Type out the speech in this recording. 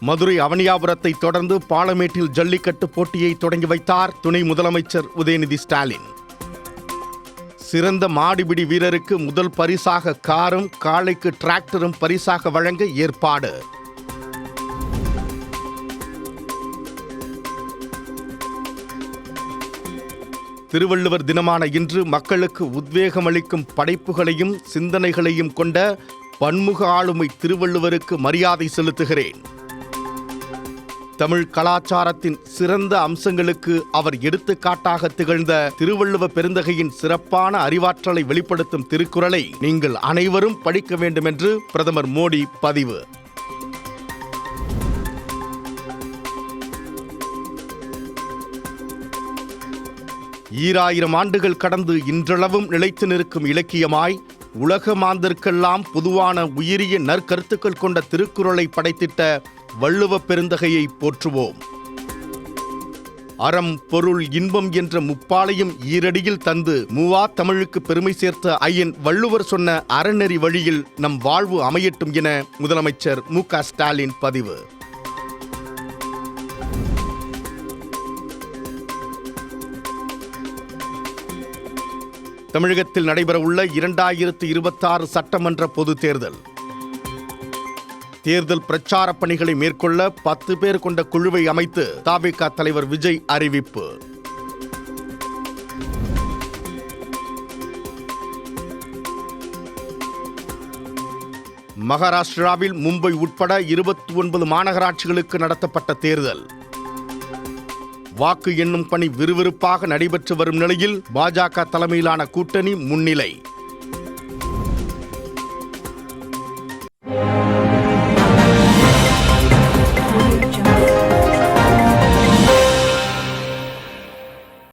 மதுரை அவனியாபுரத்தை தொடர்ந்து பாலமேட்டில் ஜல்லிக்கட்டு போட்டியை தொடங்கி வைத்தார் துணை முதலமைச்சர் உதயநிதி ஸ்டாலின். சிறந்த மாடிபிடி வீரருக்கு முதல் பரிசாக காரும் காளைக்கு டிராக்டரும் பரிசாக வழங்க ஏற்பாடு. திருவள்ளுவர் தினமான இன்று மக்களுக்கு உத்வேகம் அளிக்கும் படைப்புகளையும் சிந்தனைகளையும் கொண்ட பன்முக ஆளுமை திருவள்ளுவருக்கு மரியாதை செலுத்துகிறேன். தமிழ் கலாச்சாரத்தின் சிறந்த அம்சங்களுக்கு அவர் எடுத்துக்காட்டாக திகழ்ந்த திருவள்ளுவ பெருந்தகையின் சிறப்பான அறிவாற்றலை வெளிப்படுத்தும் திருக்குறளை நீங்கள் அனைவரும் படிக்க வேண்டும் என்று பிரதமர் மோடி பதிவு. ஈராயிரம் ஆண்டுகள் கடந்து இன்றளவும் நிலைத்து நிற்கும் இலக்கியமாய் உலக மாந்தர்க்கெல்லாம் பொதுவான உயரிய நற்கருத்துக்கள் கொண்ட திருக்குறளை படைத்திட்ட வள்ளுவ பெருந்தகையை போற்றுவோம். அறம் பொருள் இன்பம் என்ற முப்பாலையும் ஈரடியில் தந்து மூவா தமிழுக்கு பெருமை சேர்த்த ஐயன் வள்ளுவர் சொன்ன அறநெறி வழியில் நம் வாழ்வு அமையட்டும் என முதலமைச்சர் மு க ஸ்டாலின் பதிவு. தமிழகத்தில் நடைபெறவுள்ள இரண்டாயிரத்து இருபத்தாறு சட்டமன்ற பொதுத் தேர்தல். தேர்தல் பிரச்சார பணிகளை மேற்கொள்ள பத்து பேர் கொண்ட குழுவை அமைத்து தாபிக தலைவர் விஜய் அறிவிப்பு. மகாராஷ்டிராவில் மும்பை உட்பட இருபத்தி ஒன்பது மாநகராட்சிகளுக்கு நடத்தப்பட்ட தேர்தல். வாக்கு எண்ணும் பணி விறுவிறுப்பாக நடைபெற்று வரும் நிலையில் பாஜக தலைமையிலான கூட்டணி முன்னிலை.